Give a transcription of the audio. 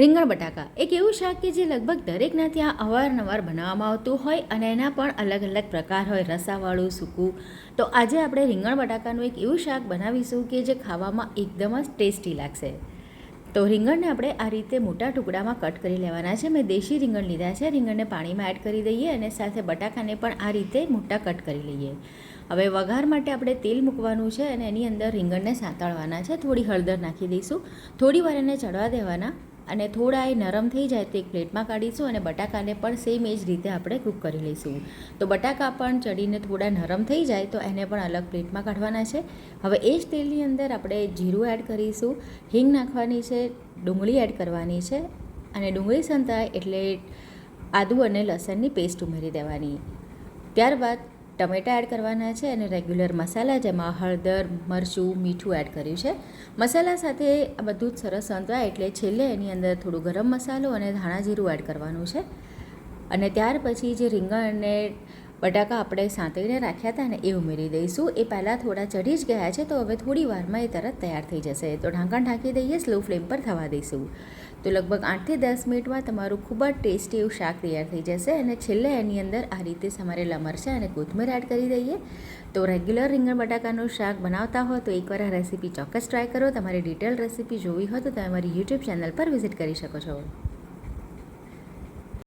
રીંગણ બટાકા. એક એવું શાક કે જે લગભગ દરેકના ત્યાં અવારનવાર બનાવવામાં આવતું હોય અને એના પણ અલગ અલગ પ્રકાર હોય. રસાવાળું, સૂકું. તો આજે આપણે રીંગણ બટાકાનું એક એવું શાક બનાવીશું કે જે ખાવામાં એકદમ જ ટેસ્ટી લાગશે. તો રીંગણને આપણે આ રીતે મોટા ટુકડામાં કટ કરી લેવાના છે. મેં દેશી રીંગણ લીધા છે. રીંગણને પાણીમાં એડ કરી દઈએ અને સાથે બટાકાને પણ આ રીતે મોટા કટ કરી લઈએ. હવે વઘાર માટે આપણે તેલ મૂકવાનું છે અને એની અંદર રીંગણને સાંતળવાના છે. થોડી હળદર નાખી દઈશું. થોડી વાર એને ચડવા દેવાના. અને થોડા એ નરમ થઈ જાય તે એક પ્લેટમાં કાઢીશું અને બટાકાને પણ સેમ એ જ રીતે આપણે કૂક કરી લઈશું. તો બટાકા પણ ચડીને થોડા નરમ થઈ જાય તો એને પણ અલગ પ્લેટમાં કાઢવાના છે. હવે એ જ તેલની અંદર આપણે જીરું એડ કરીશું. હિંગ નાખવાની છે, ડુંગળી એડ કરવાની છે અને ડુંગળી સંતાય એટલે આદુ અને લસણની પેસ્ટ ઉમેરી દેવાની. ત્યારબાદ ટમેટાં એડ કરવાના છે અને રેગ્યુલર મસાલા, જેમાં હળદર, મરચું, મીઠું એડ કર્યું છે. મસાલા સાથે આ બધું જ સરસ સંતવાય એટલે છેલ્લે એની અંદર થોડું ગરમ મસાલો અને ધાણા જીરું એડ કરવાનું છે. અને ત્યાર પછી જે રીંગણ અને બટાકા આપણે સાંતળીને રાખ્યા હતા ને એ ઉમેરી દઈશું. એ પહેલાં થોડા ચડી જ ગયા છે, તો હવે થોડી વારમાં એ તરત તૈયાર થઈ જશે. તો ઢાંકણ ઢાંકી દઈએ, સ્લો ફ્લેમ પર થવા દઈશું. તો લગભગ આઠથી દસ મિનિટમાં તમારું ખૂબ જ ટેસ્ટી એવું શાક તૈયાર થઈ જશે અને છેલ્લે એની અંદર આ રીતે સમારેલા મરચાં અને કોથમીર એડ કરી દઈએ. તો રેગ્યુલર રીંગણ બટાકાનું શાક બનાવતા હો તો એકવાર આ રેસીપી ચોક્કસ ટ્રાય કરો. તમારી ડિટેલ રેસીપી જોવી હોય તો તમે મારી યુટ્યુબ ચેનલ પર વિઝિટ કરી શકો છો.